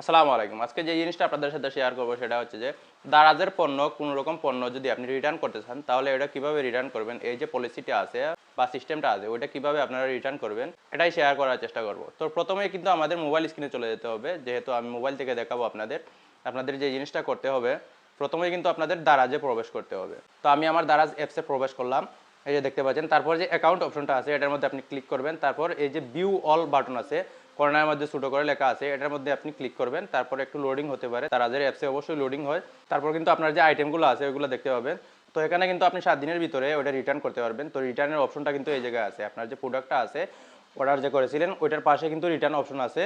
আসসালামু আলাইকুম। আজকে যে জিনিসটা আপনাদের সাথে শেয়ার করব সেটা হচ্ছে যে, দারাজের পণ্য, কোনো রকম পণ্য যদি আপনি রিটার্ন করতে চান, তাহলে এটা কীভাবে রিটার্ন করবেন? এই যে পলিসিটা আছে বা সিস্টেমটা আছে, ওইটা কীভাবে আপনারা রিটার্ন করবেন, এটাই শেয়ার করার চেষ্টা করব। তো প্রথমে কিন্তু আমাদের মোবাইল স্ক্রিনে চলে যেতে হবে। যেহেতু আমি মোবাইল থেকে দেখাবো আপনাদের আপনাদের যে জিনিসটা করতে হবে, প্রথমে কিন্তু আপনাদের দারাজে প্রবেশ করতে হবে। তো আমি আমার দারাজ অ্যাপসে প্রবেশ করলাম। এই যে দেখতে পাচ্ছেন, তারপর যে অ্যাকাউন্ট অপশনটা আছে, এটার মধ্যে আপনি ক্লিক করবেন। তারপর এই যে ভিউ অল বাটন আছে কর্নারের মধ্যে ছোটো করে লেখা আছে, এটার মধ্যে আপনি ক্লিক করবেন, তারপর একটু লোডিং হতে পারে দারাজের অ্যাপসে অবশ্যই লোডিং হয়, তারপর কিন্তু আপনার যে আইটেমগুলো আছে, ওইগুলো দেখতে পাবেন। তো এখানে কিন্তু আপনি সাত দিনের ভিতরে ওটা রিটার্ন করতে পারবেন। তো রিটার্নের অপশনটা কিন্তু এই জায়গায় আছে, আপনার যে প্রোডাক্টটা আছে অর্ডার যে করেছিলেন, ওইটার পাশে কিন্তু রিটার্ন অপশন আছে।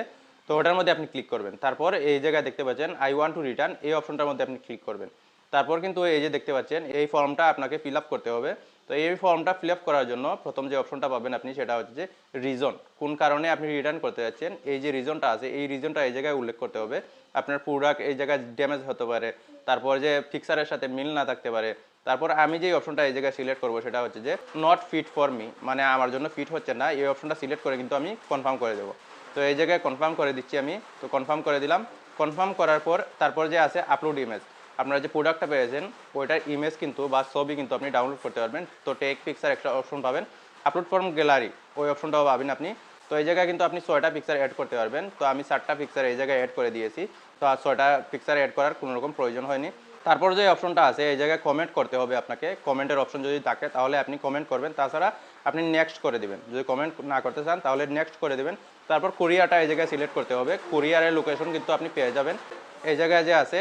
তো ওটার মধ্যে আপনি ক্লিক করবেন, তারপর এই জায়গায় দেখতে পাচ্ছেন আই ওয়ান্ট টু রিটার্ন এই অপশনটার মধ্যে আপনি ক্লিক করবেন। তারপর কিন্তু এই যে দেখতে পাচ্ছেন, এই ফর্মটা আপনাকে ফিল আপ করতে হবে। তো এই ফর্মটা ফিল আপ করার জন্য প্রথম যে অপশনটা পাবেন আপনি সেটা হচ্ছে যে রিজন কোন কারণে আপনি রিটার্ন করতে যাচ্ছেন, এই যে রিজনটা আছে, এই রিজনটা এই জায়গায় উল্লেখ করতে হবে। আপনার প্রোডাক্ট এই জায়গায় ড্যামেজ হতে পারে, তারপর যে ফিক্সারের সাথে মিল না থাকতে পারে, তারপর আমি যে অপশনটা এই জায়গায় সিলেক্ট করব সেটা হচ্ছে যে নট ফিট ফর মি মানে আমার জন্য ফিট হচ্ছে না, এই অপশনটা সিলেক্ট করে কিন্তু আমি কনফার্ম করে দেবো। তো এই জায়গায় কনফার্ম করে দিচ্ছি আমি, তো কনফার্ম করে দিলাম কনফার্ম করার পর তারপর যে আছে আপলোড ইমেজ আপনারা যে প্রোডাক্টটা পেয়েছেন, ওইটার ইমেজ কিন্তু বা ছবি কিন্তু আপনি ডাউনলোড করতে পারবেন। তো টেক পিকচার একটা অপশন পাবেন। আপলোড ফর্ম গ্যালারি ওই অপশনটাও পাবেন আপনি। তো এই জায়গায় কিন্তু আপনি ছয়টা পিকচার অ্যাড করতে পারবেন। তো আমি চারটা পিকচার এই জায়গায় অ্যাড করে দিয়েছি। তো আর ছয়টা পিকচার অ্যাড করার কোনো রকম প্রয়োজন হয়নি। তারপর যে অপশনটা আছে, এই জায়গায় কমেন্ট করতে হবে আপনাকে। কমেন্টের অপশন যদি থাকে, তাহলে আপনি কমেন্ট করবেন। তাছাড়া আপনি নেক্সট করে দিবেন। যদি কমেন্ট না করতে চান, তাহলে নেক্সট করে দিবেন। তারপর কোরিয়াটা এই জায়গায় সিলেক্ট করতে হবে। কোরিয়ারের লোকেশন কিন্তু আপনি পেয়ে যাবেন। এই জায়গায় যে আছে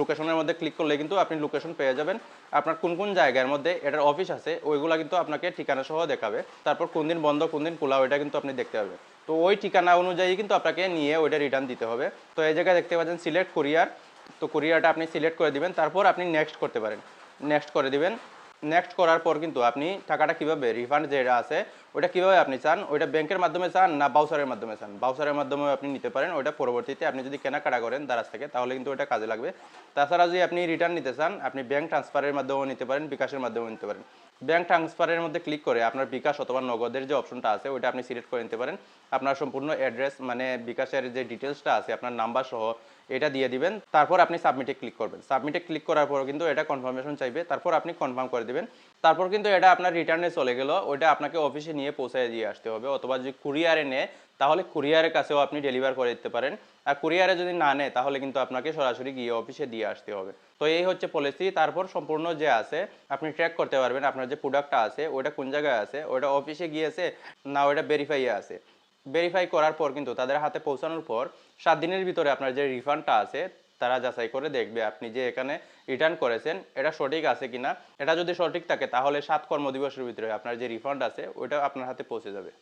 লোকেশনের মধ্যে ক্লিক করলে কিন্তু আপনি লোকেশন পেয়ে যাবেন। আপনার কোন কোন জায়গার মধ্যে এটার অফিস আছে, ওইগুলা কিন্তু আপনাকে ঠিকানা সহ দেখাবে। তারপর কোন দিন বন্ধ, কোন দিন খোলা, ওইটা কিন্তু আপনি দেখতে পাবেন। তো ওই ঠিকানা অনুযায়ী কিন্তু আপনাকে নিয়ে ওইটা রিটার্ন দিতে হবে। তো এই জায়গায় দেখতে পাচ্ছেন সিলেক্ট কোরিয়ার তো কুরিয়ারটা আপনি সিলেক্ট করে দিবেন, তারপর আপনি নেক্সট করতে পারেন। নেক্সট করে দিবেন। নেক্সট করার পর কিন্তু আপনি টাকাটা কীভাবে রিফান্ড যেটা আছে ওটা কীভাবে আপনি চান? ওইটা ব্যাংকের মাধ্যমে চান না বাউসারের মাধ্যমে চান? বাউসারের মাধ্যমে আপনি নিতে পারেন, ওইটা পরবর্তীতে আপনি যদি কেনাকাটা করেন দারাজ থেকে, তাহলে কিন্তু ওটা কাজে লাগবে। তাছাড়া যদি আপনি রিটার্ন নিতে চান, আপনি ব্যাংক ট্রান্সফারের মাধ্যমেও নিতে পারেন, বিকাশের মাধ্যমেও নিতে পারেন। ব্যাংক ট্রান্সফারের মধ্যে ক্লিক করে আপনার বিকাশ অথবা নগদের যে অপশনটা আছে, ওইটা আপনি সিলেক্ট করে নিতে পারেন। আপনার সম্পূর্ণ অ্যাড্রেস মানে বিকাশের যে ডিটেলসটা আছে, আপনার নাম্বার সহ, এটা দিয়ে দিবেন। তারপর আপনি সাবমিটে ক্লিক করবেন। সাবমিটে ক্লিক করার পর কিন্তু এটা কনফার্মেশন চাইবে। তারপর আপনি কনফার্ম করে দিবেন। তারপর কিন্তু এটা আপনার রিটার্নে চলে গেল। ওইটা আপনাকে অফিসে নিয়ে পৌঁছায় দিয়ে আসতে হবে। অথবা যদি কুরিয়ারে নেয়, তাহলে কুরিয়ারের কাছেও আপনি ডেলিভার করে দিতে পারেন। আর কুরিয়ারে যদি না নেয়, তাহলে কিন্তু আপনাকে সরাসরি গিয়ে অফিসে দিয়ে আসতে হবে। তো এই হচ্ছে পলিসি তারপর সম্পূর্ণ যে আছে, আপনি ট্র্যাক করতে পারবেন আপনার যে প্রোডাক্টটা আছে ওটা কোন জায়গায় আছে ওটা অফিসে গিয়েছে না ওটা ভেরিফাইয়ে আছে। ভেরিফাই করার পর কিন্তু তাদের হাতে পৌঁছানোর পর সাত দিনের ভিতরে আপনার যে রিফান্ডটা আছে তারা যাচাই করে দেখবে আপনি যে এখানে রিটার্ন করেছেন, এটা সঠিক আছে কিনা। এটা যদি সঠিক থাকে, তাহলে সাত কর্মদিবসের ভিতরে আপনার যে রিফান্ড আছে, ওইটা আপনার হাতে পৌঁছে যাবে।